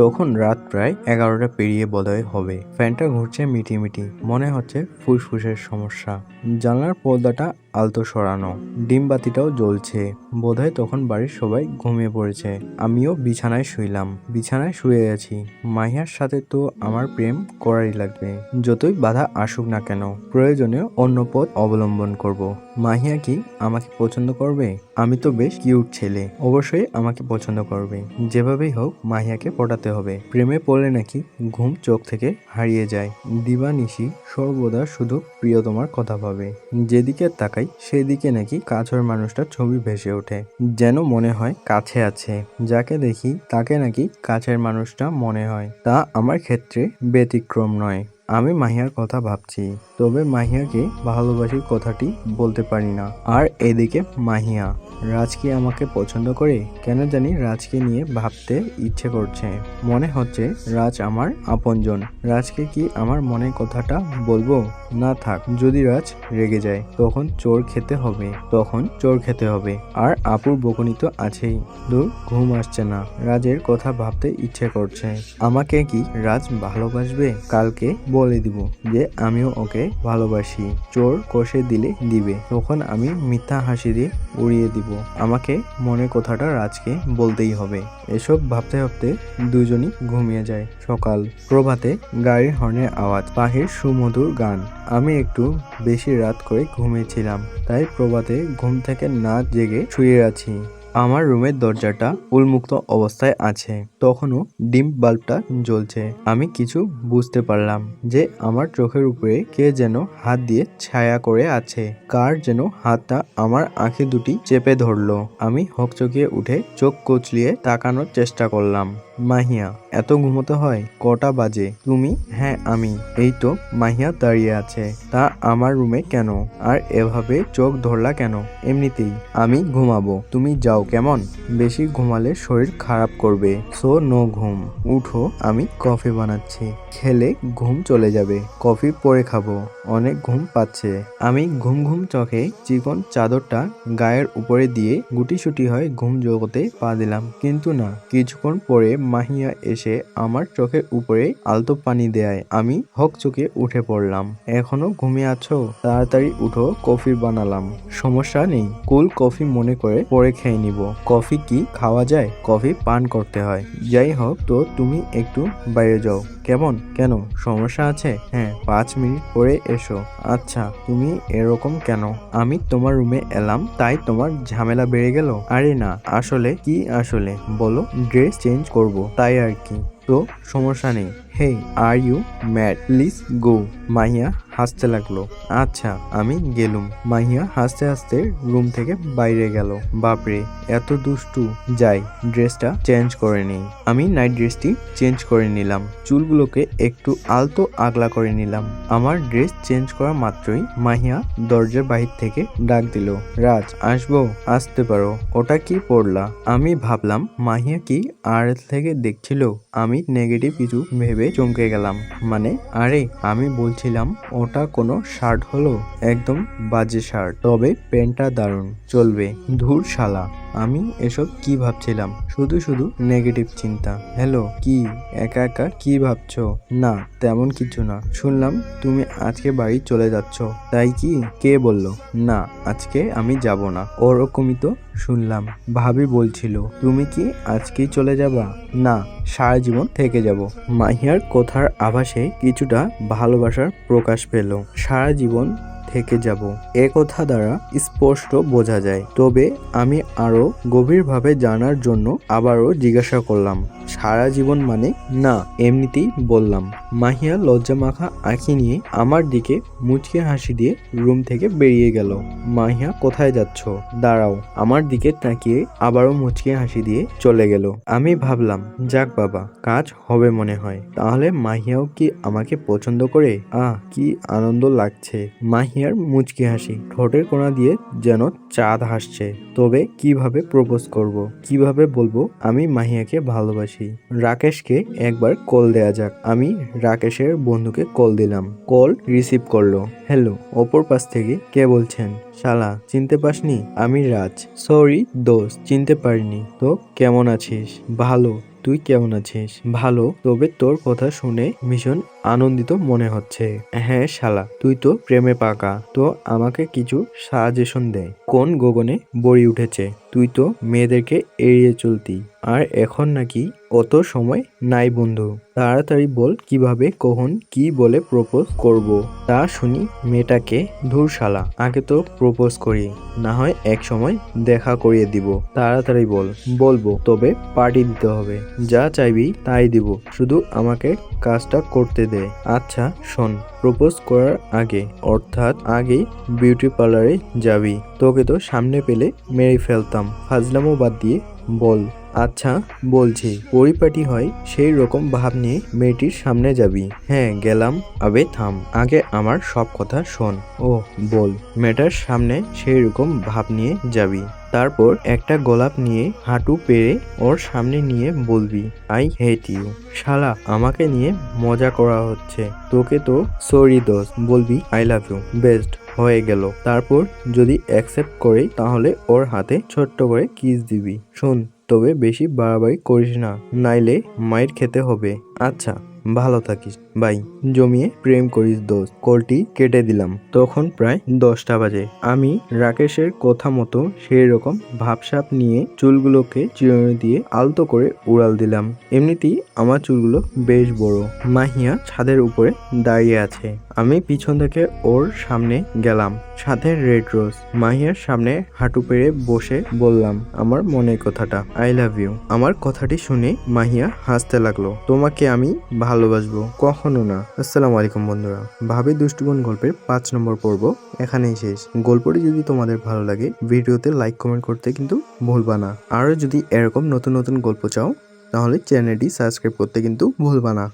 তখন রাত প্রায় এগারোটা পেরিয়ে বোধহয় হবে। ফ্যানটা ঘুরছে মিটি মিটি মনে হচ্ছে ফুসফুসের সমস্যা। জানলার পর্দাটা আলতো সরানো। ডিম বাতিটাও জ্বলছে। বোধহয় তখন বাড়ির সবাই ঘুমিয়ে পড়েছে। আমিও বিছানায় শুইলাম। বিছানায় শুয়ে আছি। মাহিয়ার সাথে তো আমার প্রেম করারই লাগবে। যতই বাধা আসুক না কেন, প্রয়োজনে অন্য পথ অবলম্বন করব। মাহিয়া কি আমাকে পছন্দ করবে? আমি তো বেশ কিউট ছেলে। অবশ্যই আমাকে পছন্দ করবে। যেভাবেই হোক, মাহিয়াকে পটাতে হবে। প্রেমে পড়লে নাকি ঘুম চোখ থেকে হারিয়ে যায়। দিবানিশি সর্বদা শুধু প্রিয়তমার কথা ভাবে। যেদিকে তাকাই সেদিকে নাকি কাছের মানুষটার ছবি ভেসে ওঠে, যেন মনে হয় কাছে আছে। যাকে দেখি তাকে নাকি কাছের মানুষটা মনে হয়। তা আমার ক্ষেত্রে ব্যতিক্রম নয়। আমি মাহিয়ার কথা ভাবছি। তবে মাহিয়াকে ভালোবাসির কথাটি বলতে পারি না। আর এদিকে মাহিয়া রাজকে আমাকে পছন্দ করে? কেন জানি রাজকে নিয়ে ভাবতে ইচ্ছে করছে। মনে হচ্ছে রাজ আমার আপনজন। রাজকে কি আমার মনের কথাটা বলব? না থাক, যদি রাজ রেগে যায়, তখন চোর খেতে হবে। তখন চোর খেতে হবে। আর আপুর বকুনি তো আছেই। দূর, ঘুম আসছে না। রাজের কথা ভাবতে ইচ্ছে করছে। আমাকে কি রাজ ভালোবাসবে? কালকে বলে দিব যে আমিও ওকে ভালোবাসি। চোর কষে দিলে দিবে, তখন আমি মিথ্যা হাসি দিয়ে উড়িয়ে দিব। আমাকে মনে কথাটা রাজকে বলতেই হবে। এসব ভাবতে ভাবতে দুজনই ঘুমিয়ে যায়। সকাল, প্রভাতে গাড়ির হর্নের আওয়াজ, পাখির সুমধুর গান। আমি একটু বেশি রাত করে ঘুমিয়েছিলাম, তাই প্রভাতে ঘুম থেকে না জেগে শুয়ে আছি। আমার রুমের দরজাটা উন্মুক্ত অবস্থায় আছে। তখনও ডিম বাল্বটা জ্বলছে। আমি কিছু বুঝতে পারলাম যে আমার চোখের উপরে কে যেন হাত দিয়ে ছায়া করে আছে। কার যেন হাতটা আমার আঁখি দুটি চেপে ধরলো। আমি হকচকিয়ে উঠে চোখ কচলিয়ে তাকানোর চেষ্টা করলাম। মাহিয়া, এত ঘুমোতে হয়? কটা বাজে? তুমি? হ্যাঁ আমি। এই তো মাহিয়া দাঁড়িয়ে আছে। তা আমার রুমে কেন? আর এভাবে চোখ ধরলা কেন? এমনিতেই আমি ঘুমাবো। তুমি যাও। কেমন? বেশি ঘুমালে শরীর খারাপ করবে। সো, নো ঘুম। উঠো, আমি কফি বানাচ্ছি। খেলে ঘুম চলে যাবে। কফি পরে খাব। অনেক ঘুম পাচ্ছে। আমি ঘুম ঘুম চোখে চিকন চাদরটা গায়ের উপরে দিয়ে গুটিসুটি হয় ঘুম জগতে পা দিলাম। কিন্তু না, কিছুক্ষণ পরে মাহিয়া এসে আমার চোখের উপরে আলতো পানি দেয় আমি হক চোখে উঠে পড়লাম। এখনও ঘুমিয়ে আছো? তাড়াতাড়ি উঠো, কফি বানালাম। সমস্যা নেই। কুল কফি মনে করে পরে খেয়ে নিব। কফি কি খাওয়া যায়? কফি পান করতে হয়। যাই হোক তো তুমি একটু বাইরে যাও। কেমন? কেন? সমস্যা আছে? হ্যাঁ পাঁচ মিনিট পরে এসো। আচ্ছা তুমি এরকম কেন? আমি তোমার রুমে এলাম, তাই তোমার ঝামেলা বেড়ে গেল? আরে না, আসলে কি আসলে? বলো, ড্রেস চেঞ্জ করব, তাই আর কি। তো, সমস্যা নেই। Hey are you mad? Please go. Mahiya হাসতে লাগল। আচ্ছা আমি গেলুম। মাহিয়া হাসতে হাসতে রুম থেকে বাইরে গেল। বাপরে, এত দুষ্টু। যাই, ড্রেসটা চেঞ্জ করে নেই। আমি নাইট ড্রেসটি চেঞ্জ করে নিলাম। চুলগুলোকে একটু আলতো আগলা করে নিলাম। আমার ড্রেস চেঞ্জ করা মাত্রই মাহিয়া দরজার বাহির থেকে ডাক দিল, রাজ, আসব? আসতে পারো। ওটা কি পড়লা আমি ভাবলাম, মাহিয়া কি আর থেকে দেখছিল? আমি নেগেটিভ কিছু ভেবে চমকে গেলাম। মানে আরে, আমি বলছিলাম, ওটা কোনো শার্ট হলো? একদম বাজে শার্ট। তবে প্যান্টটা দারুণ। চলবে। ধুর শালা। আমি এসব কি ভাবছিলাম? শুধু শুধু নেগেটিভ চিন্তা। হ্যালো, কি? একা একা কি ভাবছ? না, তেমন কিছু না। শুনলাম তুমি আজকে বাড়ি চলে যাচ্ছ। তাই কি? কে বলল? না, আজকে আমি যাব না। ওরকমই তো শুনলাম। ভাবি বলছিল, তুমি কি আজকেই চলে যাবা? না সারা জীবন থেকে যাব। মাহিয়ার কথার আভাসে কিছুটা ভালোবাসার প্রকাশ পেল। সারা জীবন থেকে যাব। এ কথা দ্বারা স্পষ্ট বোঝা যায়। তবে আমি আরও গভীরভাবে জানার জন্য আবারও জিজ্ঞাসা করলাম সারা জীবন মানে না, এমনিতেই বললাম। মাহিয়া লজ্জা মাখা আঁকি নিয়ে আমার দিকে মুচকে হাসি দিয়ে রুম থেকে বেরিয়ে গেল। মাহিয়া, কোথায় যাচ্ছ? দাঁড়াও। আমার দিকে তাকিয়ে আবারও মুচকে হাসি দিয়ে চলে গেল। আমি ভাবলাম, যাক বাবা, কাজ হবে মনে হয়। তাহলে মাহিয়াও কি আমাকে পছন্দ করে? আহ, কি আনন্দ লাগছে। মাহিয়ার মুচকি হাসি ঠোঁটের কোণা দিয়ে যেন চাঁদ হাসছে। তবে কীভাবে প্রপোজ করব? কীভাবে বলব? আমি মাহিয়াকে ভালোবাসি। রাকেশকে একবার কল দেয়া যাক। আমি রাকেশের বন্ধুকে কল দিলাম। কল রিসিভ করল। হ্যালো, অপর পাশ থেকে কে বলছেন? শালা, চিনতে পাসনি? আমি রাজ। সরি, দোস্ত, চিনতে পারিনি। তো কেমন আছিস? ভালো, তুই কেমন আছিস? ভালো, তবে তোর কথা শুনে ভীষণ আনন্দিত মনে হচ্ছে। হ্যাঁ শালা, তুই তো প্রেমে পাকা। তো আমাকে কিছু সাজেশন দে। কোন গগনে বড়ি উঠেছে? তুই তো মেয়েদেরকে এড়িয়ে চলতি। আর এখন নাকি অত সময় নাই, বন্ধু। তাড়াতাড়ি বল কীভাবে, কখন, কি বলে প্রপোজ করব। তা শুনি মেয়েটাকে। ধুর, শালা, আগে তো প্রপোজ করি। না হয় এক সময় দেখা করিয়ে দিব। তাড়াতাড়ি বল। বলব, তবে পার্টি দিতে হবে। যা চাইবি তাই দিব। শুধু আমাকে কাজটা করতে দে। আচ্ছা শোন প্রপোজ করার আগে, অর্থাৎ আগেই বিউটি পার্লারে যাবি। তোকে তো সামনে পেলে মেরে ফেলতাম। ফাজলামো বাদ দিয়ে বল। আচ্ছা বলছি, পরিপাটি হয় সেই রকম ভাব নিয়ে মেয়েটির সামনে যাবি। হ্যাঁ গেলাম। আবে, থাম। আগে আমার সব কথা শোন। ও বল। মেয়েটার সামনে সেই রকম ভাব নিয়ে যাবি। তারপর একটা গোলাপ নিয়ে হাঁটু পেরে ওর সামনে নিয়ে বলবি, আই হেট ইউ। শালা, আমাকে নিয়ে মজা করা হচ্ছে। তোকে তো সরি দোস বলবি, আই লাভ ইউ। বেস্ট, হয়ে গেল। তারপর যদি অ্যাকসেপ্ট করে, তাহলে ওর হাতে ছোট্ট করে কিস দিবি। শোন, তবে বেশি বাড়াবাড়ি করিস না। নাইলে মাইর খেতে হবে। আচ্ছা। ভালো থাকিস। বাই জমিয়ে প্রেম করিস দোস্ত। কলটি কেটে দিলাম। তখন প্রায় দশটা বাজে। আমি রাকেশের কথা মতো সেই রকম ভাবসাপ নিয়ে চুলগুলোকে চিরুনি দিয়ে আলতো করে উড়াল দিলাম। এমনিতেই আমার চুলগুলো বেশ বড়। মাহিয়া ছাদের উপরে দাঁড়িয়ে আছে। আমি পিছন থেকে ওর সামনে গেলাম। সাথে রেড রোজ। মাহিয়ার সামনে হাঁটু পেরে বসে বললাম, আমার মনের কথাটা আই লাভ ইউ আমার কথাটি শুনে মাহিয়া হাসতে লাগল, তোমাকে আমি ভালোবাসবো, কখনো না। আসসালামু আলাইকুম বন্ধুরা। ভাবি দুষ্টুগুণ গল্পের পাঁচ নম্বর পর্ব এখানেই শেষ। গল্পটি যদি তোমাদের ভালো লাগে, ভিডিওতে লাইক কমেন্ট করতে কিন্তু ভুলবা না। আরও যদি এরকম নতুন নতুন গল্প চাও, তাহলে চ্যানেলটি সাবস্ক্রাইব করতে কিন্তু ভুলবা না।